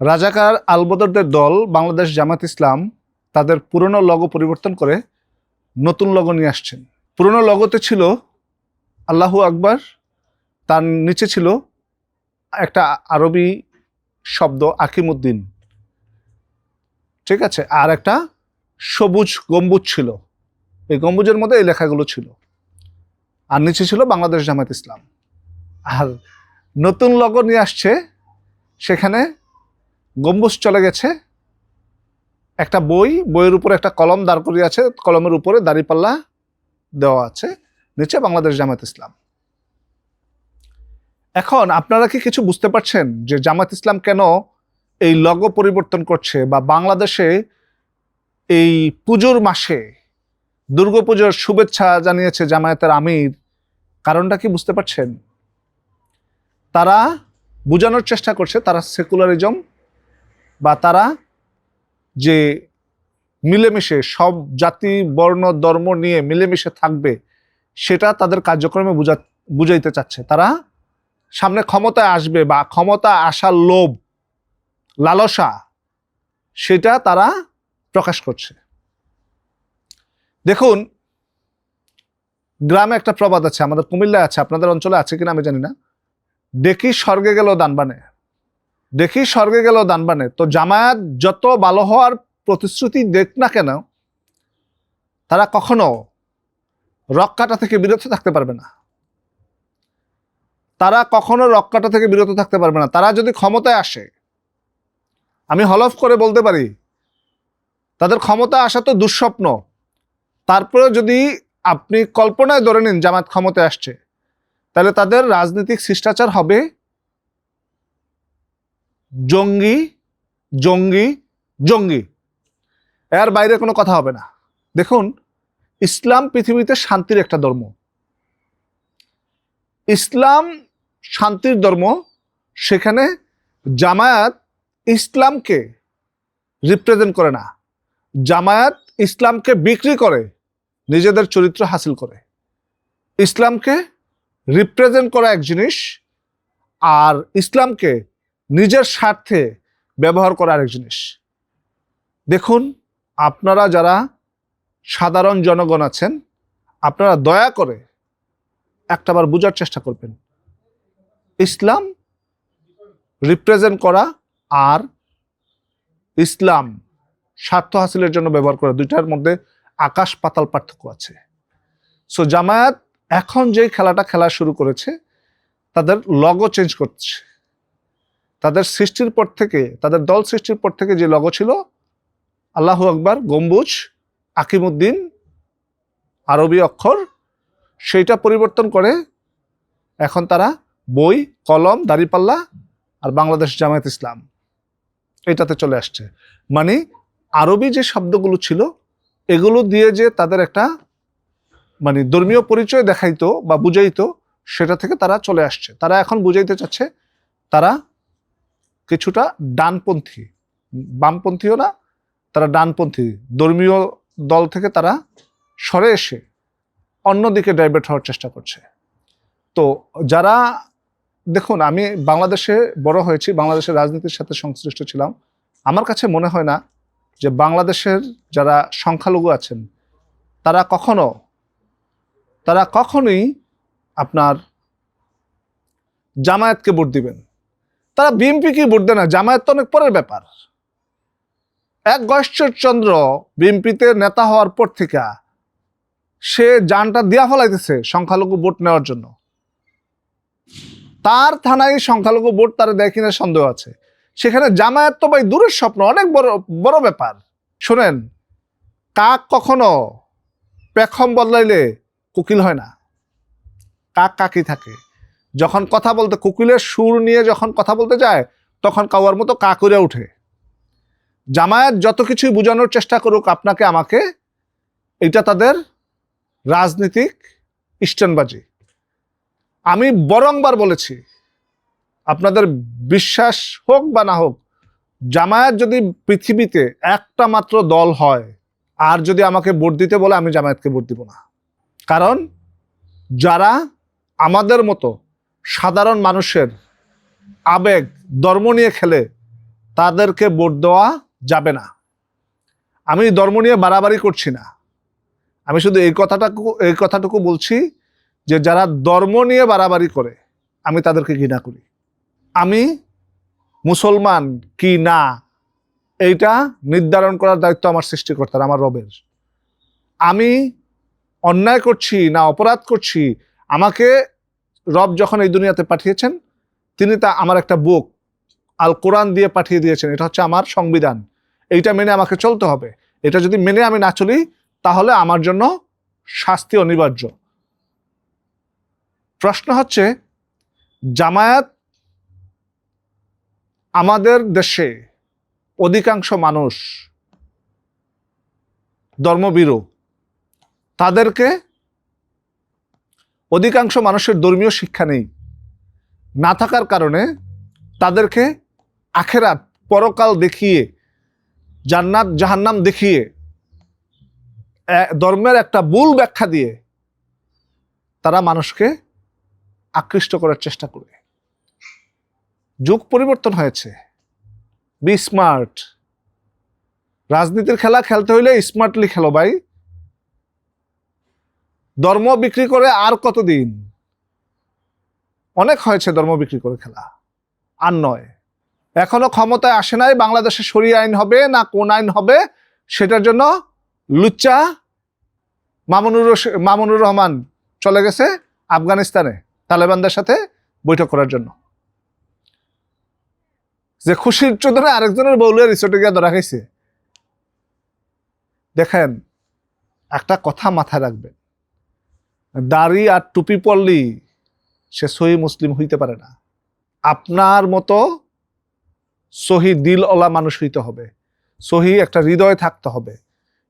রাজাকার আলবদরদের দল বাংলাদেশ জামাত ইসলাম তাদের পুরনো লগো পরিবর্তন করে নতুন লগো নিয়ে আসছেন। পুরনো লগোতে ছিল আল্লাহু আকবার, তার নিচে ছিল একটা আরবি শব্দ, আকিমুদ্দিন। ঠিক আছে? আর একটা সবুজ গম্বুজ ছিল। এই গম্বুজের মধ্যে এই লেখাগুলো ছিল। আর নিচে ছিল বাংলাদেশ জামাত ইসলাম। আর নতুন লগো নিয়ে আসছে সেখানে গম্বুজ চলে গেছে। একটা বই, বইয়ের উপরে একটা কলম দাঁড় করিয়ে আছে, কলমের উপরে দাঁড়িপাল্লা দেওয়া আছে, নিচে বাংলাদেশ জামাত ইসলাম। এখন আপনারা কি কিছু বুঝতে পারছেন যে জামাত ইসলাম কেন এই লগো পরিবর্তন করছে বা বাংলাদেশে এই পুজোর মাসে দুর্গাপুজোর শুভেচ্ছা জানিয়েছে জামায়াতের আমির, কারণটা কি বুঝতে পারছেন? তারা বোঝানোর চেষ্টা করছে, তারা সেকুলারিজম বা তারা যে মিলেমিশে সব জাতি, বর্ণ, ধর্ম নিয়ে মিলেমিশে থাকবে, সেটা তাদের কার্যক্রমে বুঝা, বুঝাইতে চাচ্ছে। তারা সামনে ক্ষমতায় আসবে বা ক্ষমতা আসার লোভ, লালসা, সেটা তারা প্রকাশ করছে। দেখুন, গ্রামে একটা প্রবাদ আছে, আমাদের কুমিল্লায় আছে, আপনাদের অঞ্চলে আছে কিনা আমি জানি না। দেখি স্বর্গে গেল দানবানে। দেখি স্বর্গে গেল দানবানে। তো জামায়াত যত ভালো হওয়ার প্রতিশ্রুতি দেখ না কেন, তারা কখনো রক কাটা থেকে বিরত থাকতে পারবে না। তারা কখনো রক কাটা থেকে বিরত থাকতে পারবে না। তারা যদি ক্ষমতায় আসে, আমি হলফ করে বলতে পারি, তাদের ক্ষমতা আসা তো দুঃস্বপ্ন। তারপরে যদি আপনি কল্পনায় ধরে নিন জামাত ক্ষমতায় আসছে, তাহলে তাদের রাজনৈতিক শিষ্টাচার হবে জঙ্গি জঙ্গি জঙ্গি। এর বাইরে কোনো কথা হবে না। দেখুন, ইসলাম পৃথিবীতে শান্তির একটা ধর্ম। ইসলাম শান্তির ধর্ম, সেখানে জামায়াত ইসলামকে রিপ্রেজেন্ট করে না। জামায়াত ইসলামকে বিক্রি করে, নিজেদের চরিত্র হাসিল করে। ইসলামকে রিপ্রেজেন্ট করা এক জিনিস, আর ইসলামকে নিজের স্বার্থে ব্যবহার করা আরেক জিনিস। দেখুন, আপনারা যারা সাধারণ জনগণ আছেন, আপনারা দয়া করে একটাবার বোঝার চেষ্টা করবেন। ইসলাম রিপ্রেজেন্ট করা আর ইসলাম স্বার্থ হাসিলের জন্য ব্যবহার করা দুইটার মধ্যে আকাশ পাতাল পার্থক্য আছে। সো জামায়াত এখন যে খেলাটা খেলা শুরু করেছে, তাদের লগও চেঞ্জ করছে। তাদের সৃষ্টির পর থেকে, তাদের দল সৃষ্টির পর থেকে যে লগো ছিল, আল্লাহ আকবার, গম্বুজ, আকিমুদ্দিন, আরবি অক্ষর, সেইটা পরিবর্তন করে এখন তারা বই, কলম, দাড়িপাল্লা আর বাংলাদেশ জামায়াত ইসলাম। এটাতে চলে আসছে। মানে আরবি যে শব্দগুলো ছিল, এগুলো দিয়ে যে তাদের একটা মানে ধর্মীয় পরিচয় দেখাইতো বা বুঝাইতো, সেটা থেকে তারা চলে আসছে। তারা এখন বুঝাইতে চাচ্ছে, তারা কিছুটা ডানপন্থী। বামপন্থীও না, তারা ডানপন্থী। ধর্মীয় দল থেকে তারা সরে এসে অন্যদিকে ডাইভার্ট হওয়ার চেষ্টা করছে। তো যারা, দেখুন, আমি বাংলাদেশে বড় হয়েছি, বাংলাদেশের রাজনীতির সাথে সংশ্লিষ্ট ছিলাম। আমার কাছে মনে হয় না যে বাংলাদেশের যারা সংখ্যালঘু আছেন, তারা কখনো, তারা কখনোই আপনার জামায়াতকে ভোট দিবেন। তারা বিএনপি কি ভোট দেয় না? জামায়াত তো অনেক পরের ব্যাপার। এক চন্দ্র বিএনপিতে নেতা হওয়ার পর থেকে সে যানটা দিয়া ফলাইতেছে সংখ্যালঘু ভোট নেওয়ার জন্য। তার থানায় সংখ্যালঘু ভোট তারা দেয় কিনা সন্দেহ আছে। সেখানে জামায়াত তো ভাই দূরের স্বপ্ন, অনেক বড় বড় ব্যাপার। শোনেন, কাক কখনো পেখম বদলাইলে কুকিল হয় না। কাক কাকি থাকে। যখন কথা বলতে, কুকিলের সুর নিয়ে যখন কথা বলতে যায়, তখন কাউয়ার মতো কা করে উঠে জামায়াত যত কিছুই বোঝানোর চেষ্টা করুক, আপনাকে আমাকে এটা তাদের রাজনীতিক ইস্টানবাজি আমি বরংবার বলেছি, আপনাদের বিশ্বাস হোক বা না হোক, জামায়াত যদি পৃথিবীতে একটা মাত্র দল হয়, আর যদি আমাকে ভোট দিতে বলে, আমি জামায়াতকে ভোট দিব না। কারণ যারা আমাদের মতো সাধারণ মানুষের আবেগ, ধর্ম নিয়ে খেলে তাদেরকে ভোট দেওয়া যাবে না। আমি ধর্ম নিয়ে বাড়াবাড়ি করছি না। আমি শুধু এই কথাটাকু, এই কথাটুকু বলছি যে যারা ধর্ম নিয়ে বাড়াবাড়ি করে, আমি তাদেরকে ঘৃণা করি। আমি মুসলমান কি না, এইটা নির্ধারণ করার দায়িত্ব আমার সৃষ্টিকর্তার, আমার রবের। আমি অন্যায় করছি না, অপরাধ করছি, আমাকে রব যখন এই দুনিয়াতে পাঠিয়েছেন, তিনি তা আমার একটা বুক আল কোরআন দিয়ে পাঠিয়ে দিয়েছেন। এটা হচ্ছে আমার সংবিধান। এইটা মেনে আমাকে চলতে হবে। এটা যদি মেনে আমি না চলি, তাহলে আমার জন্য শাস্তি অনিবার্য। প্রশ্ন হচ্ছে, জামায়াত আমাদের দেশে অধিকাংশ মানুষ ধর্মবিরু তাদেরকে অধিকাংশ মানুষের ধর্মীয় শিক্ষা নেই। না থাকার কারণে তাদেরকে আখেরাত পরকাল দেখিয়ে, জান্নাত, জাহান্নাম দেখিয়ে ধর্মের একটা ভুল ব্যাখ্যা দিয়ে তারা মানুষকে আকৃষ্ট করার চেষ্টা করে। যুগ পরিবর্তন হয়েছে। বি স্মার্ট রাজনীতির খেলা খেলতে হইলে স্মার্টলি খেলো ভাই। ধর্ম বিক্রি করে আর কতদিন? অনেক হয়েছে ধর্ম বিক্রি করে খেলা। আর নয়। এখনও ক্ষমতায় আসে নাই বাংলাদেশে সরি আইন হবে না কোন আইন হবে, সেটার জন্য লুচ্চা মামুনুর মামুনুর রহমান চলে গেছে আফগানিস্তানে তালেবানদের সাথে বৈঠক করার জন্য। যে খুশির চোদনে আরেকজনের বউলের রিসোর্টে গিয়ে ধরা খাইছে। দেখেন, একটা কথা মাথায় রাখবেন। দাড়ি আর টুপি পড়লি সে সহি মুসলিম হইতে পারে না। আপনার মতো সহি দিলওয়ালা মানুষ হইতে হবে। সহি একটা হৃদয় থাকতে হবে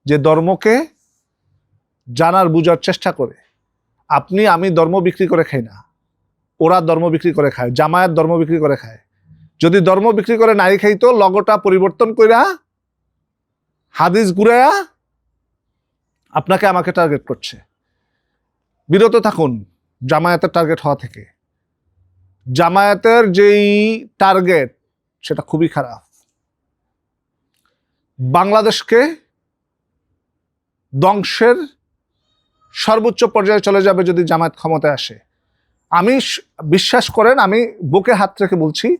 যে ধর্মকে জানার, বুঝার চেষ্টা করে। আপনি, আমি ধর্ম বিক্রি করে খাই না। ওরা ধর্ম বিক্রি করে খায়, জামায়াত ধর্ম বিক্রি করে খায়। যদি ধর্ম বিক্রি করে নাই খাইতো, লগটা পরিবর্তন কইরা, হাদিস ঘুরাইয়া আপনাকে আমাকে টার্গেট করছে। বিরত থাকুন জামায়াতের টার্গেট হওয়া থেকে। জামায়াতের যেই টার্গেট সেটা খুবই খারাপ। বাংলাদেশকে ধ্বংসের সর্বোচ্চ পর্যায়ে চলে যাবে যদি জামায়াত ক্ষমতায় আসে। আমি বিশ্বাস করেন, আমি বুকে হাত রেখে বলছি,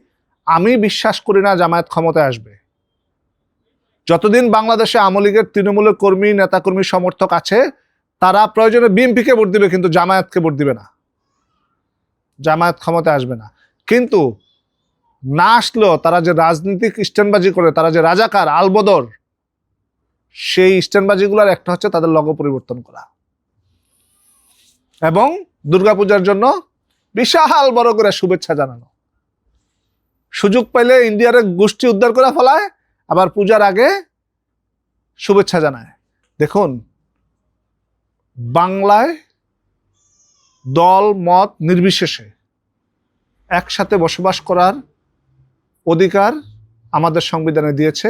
আমি বিশ্বাস করি না জামায়াত ক্ষমতায় আসবে। যতদিন বাংলাদেশে আওয়ামী লীগের তৃণমূলের কর্মী, নেতাকর্মী, সমর্থক আছে তারা প্রয়োজনে বিএনপিকে ভোট দিবে, কিন্তু জামায়াতকে ভোট দিবে না। জামায়াত ক্ষমতা আসবে না। কিন্তু না আসলেও তারা যে রাজনৈতিক স্ট্যান্ডবাজি করে, তারা যে রাজাকার আলবদর সেই স্ট্যান্ডবাজিগুলোর একটা হচ্ছে তাদের লগ পরিবর্তন করা। এবং দুর্গাপূজার জন্য বিশাল বড় করে শুভেচ্ছা জানানো। সুযোগ পাইলে ইন্ডিয়ার গোষ্ঠী উদ্ধার করে ফেলায়, আবার পূজার আগে শুভেচ্ছা জানায়। দেখুন বাংলায় দল, মত নির্বিশেষে একসাথে বসবাস করার অধিকার আমাদের সংবিধানে দিয়েছে।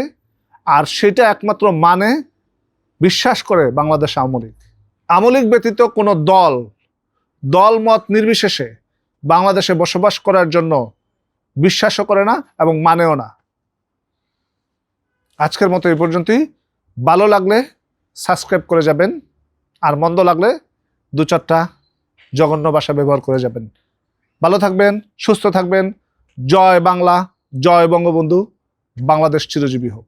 আর সেটা একমাত্র মানে বিশ্বাস করে বাংলাদেশ আওয়ামী লীগ। আওয়ামী লীগ ব্যতীত কোনো দল দল, মত নির্বিশেষে বাংলাদেশে বসবাস করার জন্য বিশ্বাসও করে না এবং মানেও না। আজকের মতো এই পর্যন্তই। ভালো লাগলে সাবস্ক্রাইব করে যাবেন। আর মন্দ লাগলে দু চারটা জঘন্য ভাষা ব্যবহার করে যাবেন। ভালো থাকবেন, সুস্থ থাকবেন। জয় বাংলা, জয় বঙ্গবন্ধু। বাংলাদেশ চিরজীবী হোক।